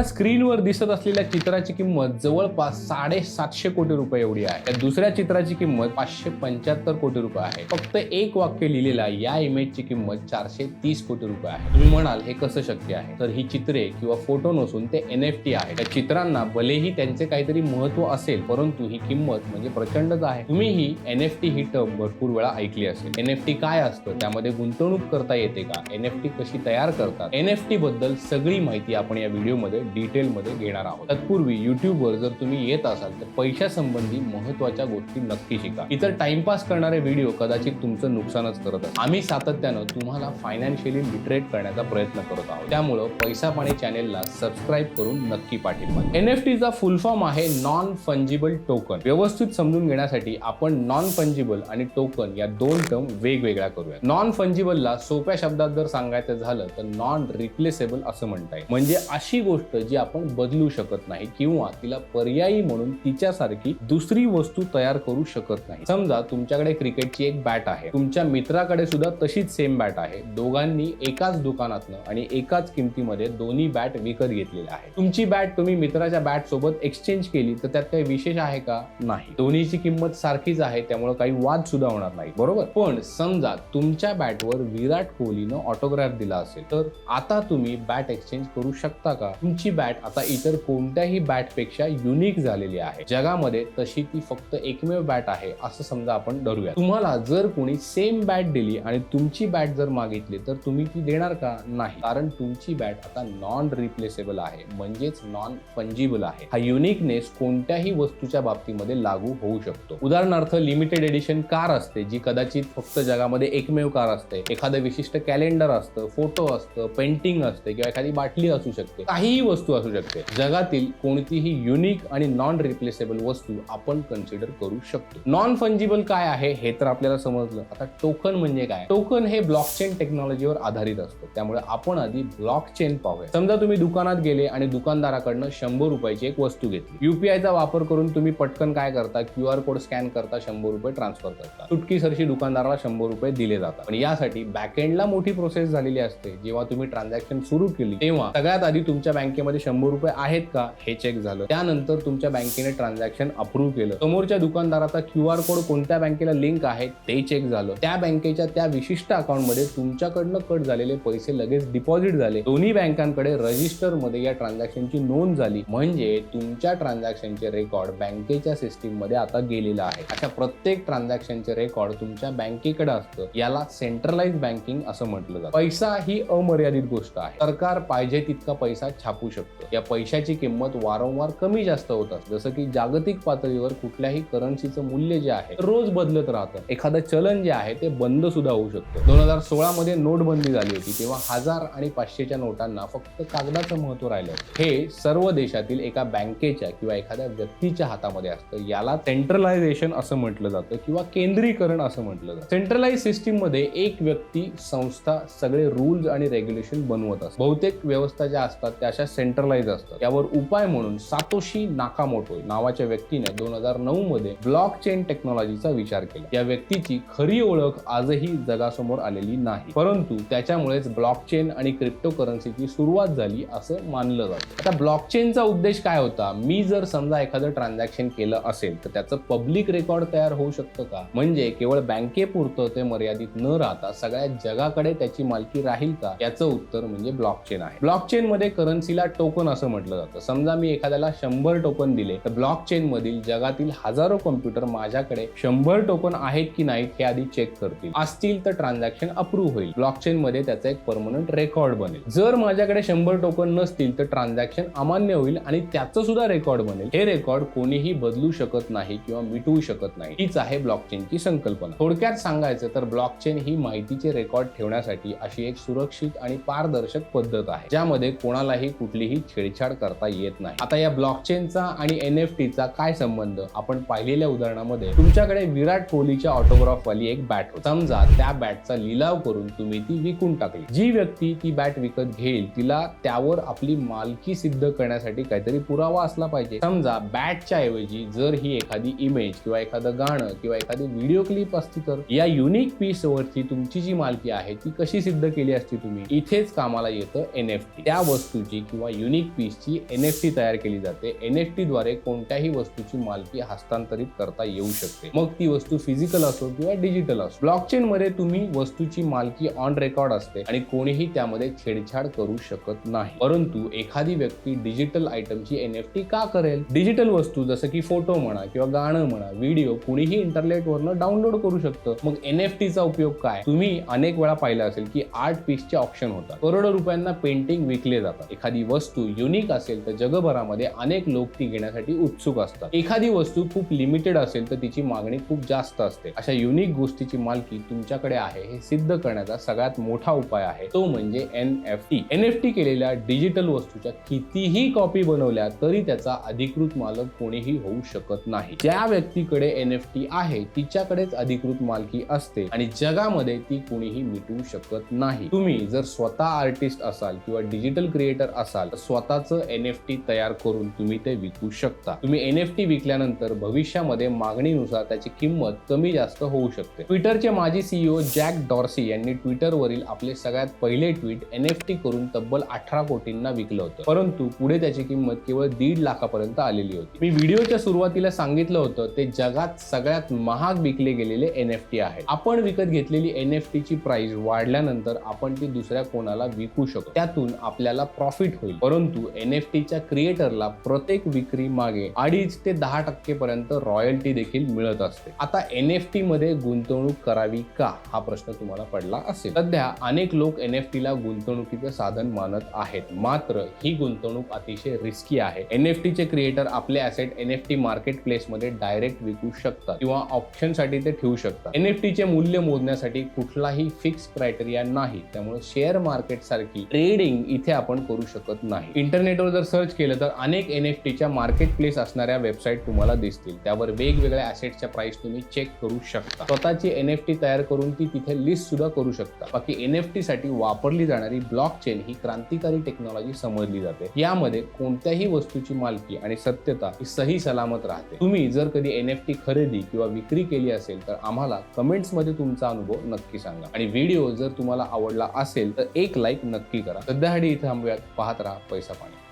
तुम्हाला स्क्रीनवर दिसत असलेल्या चित्राची किंमत जवळपास साडेसातशे कोटी रुपये एवढी आहे. त्या दुसऱ्या चित्राची किंमत पाचशे पंच्याहत्तर कोटी रुपये आहे. फक्त एक वाक्य लिहिलेला या इमेजची किंमत चारशे तीस कोटी रुपये आहे. तुम्ही म्हणाल हे कसं शक्य आहे? तर ही चित्रे किंवा फोटो नसून ते एन एफ टी आहे. त्या चित्रांना भलेही त्यांचे काहीतरी महत्त्व असेल परंतु ही किंमत म्हणजे प्रचंडच आहे. तुम्ही ही एन एफ टी ही टर्म भरपूर वेळा ऐकली असेल. एन एफ टी काय असतं? त्यामध्ये गुंतवणूक करता येते का? एन एफ टी कशी तयार करतात? एन एफ टी बद्दल सगळी माहिती आपण या व्हिडिओमध्ये डिटेलमध्ये घेणार आहोत. तत्पूर्वी युट्यूबवर जर तुम्ही येत असाल तर पैशासंबंधी महत्त्वाच्या गोष्टी नक्की शिका. इतर टाइमपास करणारे व्हिडिओ कदाचित तुमचं नुकसानच करत असतात आम्ही सातत्यानं तुम्हाला फायनान्शियली लिटरेट करण्याचा प्रयत्न करत आहोत. त्यामुळं पैसा पाणी चॅनेलला सबस्क्राईब करून नक्की पाठिंबा एन एफ टीचा फुल फॉर्म आहे नॉन फंजिबल टोकन व्यवस्थित समजून घेण्यासाठी आपण नॉन फंजिबल आणि टोकन या दोन टर्म वेगवेगळ्या करूया नॉन फंजिबलला सोप्या शब्दात जर सांगायचं झालं तर नॉन रिप्लेसेबल असं म्हणता येईल. म्हणजे अशी गोष्ट जी आपण बदलू शकत नाही किंवा तिला पर्यायी म्हणून तिच्यासारखी दुसरी वस्तू तयार करू शकत नाही. समजा तुमच्याकडे क्रिकेटची एक बॅट आहे. तुमच्या मित्राकडे सुद्धा तशीच सेम बॅट आहे. दोघांनी एकाच दुकानातनं आणि एकाच किमतीमध्ये दोन्ही बॅट विकत घेतलेल्या आहे तुमची बॅट तुम्ही मित्राच्या बॅट सोबत एक्सचेंज केली तर त्यात काही विशेष आहे का? नाही. दोन्हीची किंमत सारखीच आहे त्यामुळे काही वाद सुद्धा होणार नाही बरोबर? पण समजा तुमच्या बॅटवर विराट कोहलीनं ऑटोग्राफ दिला असेल तर आता तुम्ही बॅट एक्सचेंज करू शकता का? तुमची बॅट आता इतर कोणत्याही बॅटपेक्षा युनिक झालेली आहे. जगामध्ये तशी ती फक्त एकमेव बॅट आहे असं समजा आपण धरूया तुम्हाला जर कोणी सेम बॅट दिली आणि तुमची बॅट जर मागितली तर तुम्ही ती देणार का? नाही. कारण तुमची बॅट आता नॉन रिप्लेसेबल आहे. म्हणजेच नॉन फंजिबल आहे. हा युनिकनेस कोणत्याही वस्तूच्या बाबतीमध्ये लागू होऊ शकतो. उदाहरणार्थ लिमिटेड एडिशन कार असते जी कदाचित फक्त जगामध्ये एकमेव कार असते. एखादं विशिष्ट कॅलेंडर असतं फोटो असतं पेंटिंग असते किंवा एखादी बाटली असू शकते. काहीही वस्तू असू शकते. जगातील कोणतीही युनिक आणि नॉन रिप्लेसेबल वस्तू आपण कन्सिडर करू शकतो. नॉन फंजिबल काय आहे हे तर आपल्याला समजलं. आता टोकन म्हणजे काय? टोकन हे ब्लॉकचेन टेक्नॉलॉजीवर आधारित असतो. त्यामुळे आपण आधी ब्लॉकचेन पाहूया समजा तुम्ही दुकानात गेले आणि दुकानदाराकडनं शंभर रुपयाची एक वस्तू घेतली. युपीआयचा वापर करून तुम्ही पटकन काय करता? क्यू आर कोड स्कॅन करता शंभर रुपये ट्रान्सफर करता. चुटकीसरशी दुकानदाराला शंभर रुपये दिले जातात. पण यासाठी बॅकएंडला मोठी प्रोसेस झालेली असते. जेव्हा तुम्ही ट्रान्झॅक्शन सुरू केली तेव्हा सगळ्यात आधी तुमच्या बँकेत बँकेमध्ये शंभर रुपये आहेत का? हे चेक झालं. त्यानंतर तुमच्या बँकेने ट्रान्झॅक्शन अप्रूव्ह केलं. समोरच्या दुकानदाराचा क्यू आर कोड कोणत्या बँकेला लिंक आहे ते चेक झालं. त्या बँकेच्या त्या विशिष्ट अकाउंटमध्ये तुमच्याकडनं कट झालेले पैसे लगेच डिपॉझिट झाले. दोन्ही बँकांकडे रजिस्टरमध्ये या ट्रान्झॅक्शनची नोंद झाली. म्हणजे तुमच्या ट्रान्झॅक्शनचे रेकॉर्ड बँकेच्या सिस्टीममध्ये आता गेलेलं आहे. अशा प्रत्येक ट्रान्झॅक्शनचे रेकॉर्ड तुमच्या बँकेकडे असतं. याला सेंट्रलाइज बँकिंग असं म्हटलं जातं. पैसा ही अमर्यादित गोष्ट आहे. सरकार पाहिजे तितका पैसा छापू शकतं. या पैशाची किंमत वारंवार कमी जास्त होतात जसं की जागतिक पातळीवर कुठल्याही करन्सीचं मूल्य जे आहे रोज बदलत राहतं. एखादं चलन जे आहे ते बंद सुद्धा होऊ शकतं. दोन हजार सोळा मध्ये नोटबंदी झाली होती तेव्हा हजार आणि पाचशेच्या नोटांना फक्त कागदाचं महत्त्व राहिलं हे सर्व देशातील एका बँकेच्या किंवा एखाद्या व्यक्तीच्या हातामध्ये असतं. याला सेंट्रलायझेशन असं म्हटलं जातं किंवा केंद्रीकरण असं म्हटलं जातं. सेंट्रलाइज सिस्टीममध्ये एक व्यक्ती संस्था सगळे रूल्स आणि रेग्युलेशन बनवत असतात बहुतेक व्यवस्था ज्या असतात त्या अशा सेंट्रलाइज असतात. यावर उपाय म्हणून सातोशी नाकामोटो नावाच्या व्यक्तीने दोन हजार नऊ मध्ये ब्लॉक चेन टेक्नॉलॉजीचा विचार केला. या व्यक्तीची खरी ओळख आजही जगासमोर आलेली नाही. परंतु त्याच्यामुळेच ब्लॉकचेन आणि क्रिप्टो करन्सीची सुरुवात झाली असं मानलं जातं. आता ब्लॉकचेनचा उद्देश काय होता? मी जर समजा एखादं ट्रान्झॅक्शन केलं असेल तर त्याचं पब्लिक रेकॉर्ड तयार होऊ शकतं का? म्हणजे केवळ बँकेपुरतं ते मर्यादित न राहता सगळ्या जगाकडे त्याची मालकी राहील का? याचं उत्तर म्हणजे ब्लॉकचेन आहे. ब्लॉकचेन मध्ये करन्सीला टोकन असं म्हटलं जातं. समजा मी एखाद्याला शंभर टोकन दिले तर ब्लॉकचेन मधील जगातील हजारो कम्प्युटर माझ्याकडे शंभर टोकन आहेत की नाहीत हे आधी चेक करतील. असतील तर ट्रान्झॅक्शन अप्रूव्ह होईल. ब्लॉकचेन मध्ये त्याचा एक परमनंट रेकॉर्ड बनेल. जर माझ्याकडे शंभर टोकन नसतील तर ट्रान्झॅक्शन अमान्य होईल आणि त्याचं सुद्धा रेकॉर्ड बनेल. हे रेकॉर्ड कोणीही बदलू शकत नाही किंवा मिटवू शकत नाही. हीच आहे ब्लॉकचेनची संकल्पना. थोडक्यात सांगायचं तर ब्लॉकचेन ही माहितीचे रेकॉर्ड ठेवण्यासाठी अशी एक सुरक्षित आणि पारदर्शक पद्धत आहे ज्यामध्ये कोणालाही कुठली कुठलीही छेडछाड करता येत नाही. आता या ब्लॉकचेनचा आणि एन एफ टीचा काय संबंध? आपण पाहिलेल्या उदाहरणामध्ये तुमच्याकडे विराट कोहलीच्या ऑटोग्राफ वाली एक बॅट होती. समजा त्या बॅटचा लिलाव करून तुम्ही ती विकून टाकली. जी व्यक्ती ती बॅट विकत घेईल तिला त्यावर आपली मालकी सिद्ध करण्यासाठी काहीतरी पुरावा असला पाहिजे. समजा बॅटच्या ऐवजी जर ही एखादी इमेज किंवा एखादं गाणं किंवा एखादी व्हिडिओ क्लिप असती तर या युनिक पीस वरती तुमची जी मालकी आहे ती कशी सिद्ध केली असती तुम्ही? इथेच कामाला येतं एन एफ टी. त्या वस्तूची किंवा युनिक पीसची एन एफ टी तयार केली जाते. एन एफ टी द्वारे कोणत्याही वस्तूची मालकी हस्तांतरित करता येऊ शकते. मग ती वस्तू फिजिकल असो किंवा डिजिटल असो. ब्लॉकचेन मध्ये तुम्ही वस्तूची मालकी ऑन रेकॉर्ड असते आणि कोणीही त्यामध्ये छेडछाड करू शकत नाही. परंतु एखादी व्यक्ती डिजिटल आयटमची एन एफ टी का करेल? डिजिटल वस्तू जसं की फोटो म्हणा किंवा गाणं म्हणा व्हिडिओ कुणीही इंटरनेटवरनं डाउनलोड करू शकतं. मग एन एफ टीचा उपयोग काय? तुम्ही अनेक वेळा पाहिलं असेल की आर्ट पीसचे ऑप्शन होतात. करोडो रुपयांना पेंटिंग विकले जातात. एखादी वस्तू युनिक असेल तर जगभरामध्ये अनेक लोक ती घेण्यासाठी उत्सुक असतात. एखादी वस्तू खूप लिमिटेड असेल तर तिची मागणी खूप जास्त असते. अशा युनिक गोष्टीची मालकी तुमच्याकडे आहे हे सिद्ध करण्याचा सगळ्यात मोठा उपाय आहे. तो म्हणजे N F T N F T केलेल्या डिजिटल वस्तूच्या कितीही कॉपी बनवल्या तरी त्याचा अधिकृत मालक कोणीही होऊ शकत नाही. ज्या व्यक्तीकडे एन एफ टी आहे तिच्याकडेच अधिकृत मालकी असते आणि जगामध्ये ती कोणीही मिटवू शकत नाही. तुम्ही जर स्वतः आर्टिस्ट असाल किंवा डिजिटल क्रिएटर असाल तर स्वतःचं एन एफ टी तयार करून तुम्ही ते विकू शकता. तुम्ही एन एफ टी विकल्यानंतर भविष्यामध्ये मागणीनुसार त्याची किंमत कमी जास्त होऊ शकते. ट्विटरचे माजी सीईओ जॅक डॉर्सी यांनी ट्विटरवरील आपले सगळ्यात पहिले ट्विट एन एफ टी करून तब्बल अठरा कोटींना विकलं होतं. परंतु पुढे त्याची किंमत केवळ दीड लाखापर्यंत आलेली होती. मी व्हिडिओच्या सुरुवातीला सांगितलं होतं ते जगात सगळ्यात महाग विकले गेलेले एन एफ टी आहे आपण विकत घेतलेली एन एफ टी ची प्राइस वाढल्यानंतर आपण ती दुसऱ्या कोणाला विकू शकतो. त्यातून आपल्याला प्रॉफिट होईल. परंतु एन एफ टीच्या क्रिएटरला प्रत्येक विक्री मागे अडीच ते दहा टक्के पर्यंत रॉयल्टी देखील मिळत असते. आता एन एफ टी मध्ये गुंतवणूक करावी का? हा प्रश्न तुम्हाला पडला असेल. सध्या अनेक लोक एन एफ टीला गुंतवणुकीचे साधन मानत आहेत. मात्र ही गुंतवणूक अतिशय रिस्की आहे. एन एफ टी चे क्रिएटर आपले asset N F T market प्लेसमध्ये direct विकू शकतात किंवा ऑप्शनसाठी ते ठेवू शकतात. एन एफ टीचे मूल्य मोजण्यासाठी कुठलाही फिक्स क्रायटेरिया नाही. त्यामुळे शेअर मार्केट सारखी ट्रेडिंग इथे आपण करू शकत नाही. इंटरनेटवर जर सर्च केलं तर अनेक एन एफ टीच्या मार्केट प्लेस असणाऱ्या वेबसाईट तुम्हाला दिसतील. त्यावर वेगवेगळ्या ॲसेटच्या प्राइस तुम्ही चेक करू शकता. स्वतःची एन एफ टी तयार करून ती तिथे लिस्ट सुद्धा करू शकता. बाकी एन एफ टी साठी वापरली जाणारी ब्लॉक चेन ही क्रांतिकारी टेक्नॉलॉजी समजली जाते. यामध्ये कोणत्याही वस्तूची मालकी आणि सत्यता ही सही सलामत राहते. तुम्ही जर कधी एन एफ टी खरेदी किंवा विक्री केली असेल तर आम्हाला कमेंट्समध्ये तुमचा अनुभव नक्की सांगा. आणि व्हिडिओ जर तुम्हाला आवडला असेल तर एक लाईक नक्की करा. सध्या इथे थांबूयात. पाहत राहा. पैसा पाणी.